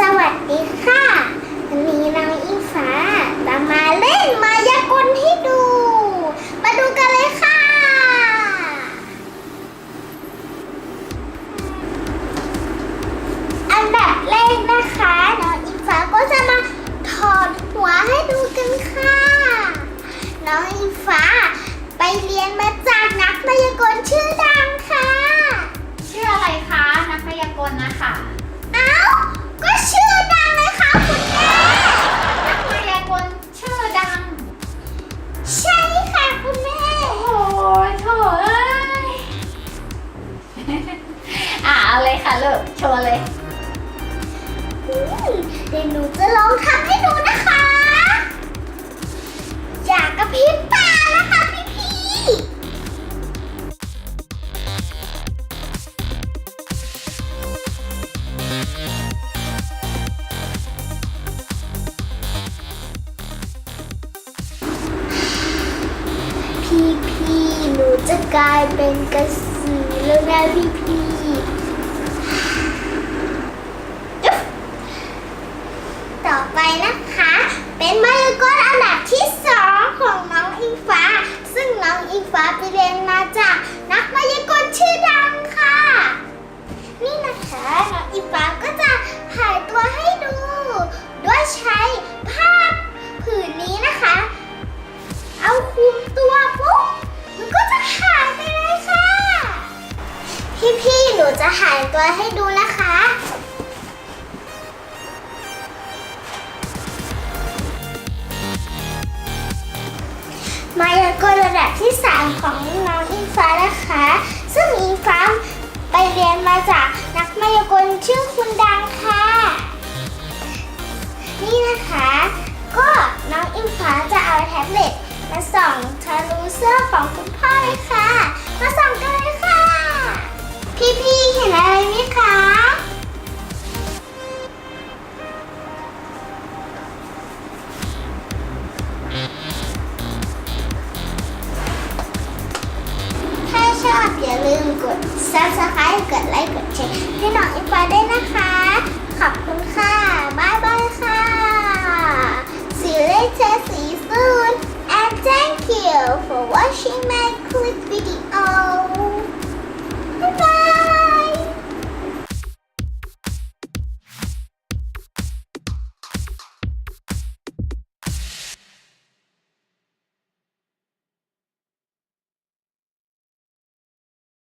สวัสดีค่ะ วันนี้น้องอิงฟ้าจะมาเล่นมายากลให้ดู มาดูกันเลยค่ะ อันดับแรกนะคะน้องอิงฟ้าก็จะมาถอดหัวให้ดูกันค่ะ น้องอิงฟ้าไปเรียนมา อะเอาเลยค่ะลูกโชว์เลยอืมเดี๋ยวหนูจะลองทำให้ดูนะคะ อยากกระพริบตานะคะพี่พี่พี่พี่หนูจะกลายเป็นกระสื อแล้วนะพี่พี่ๆต่อไปนะคะายตัวให้ดูนะคะ มายากลระดับที่ 3 ของน้องอิงฟ้านะคะ ซึ่งอิงฟ้าไปเรียนมาจากนักมายากลชื่อคุณดังค่ะ นี่นะคะ ก็น้องอิงฟ้าจะเอาแท็บเล็ตมาส่องทะลุเสื้อของคุณพ่อเลยค่ะ มาส่องกันเลย ถ้าชอบอย่าลืม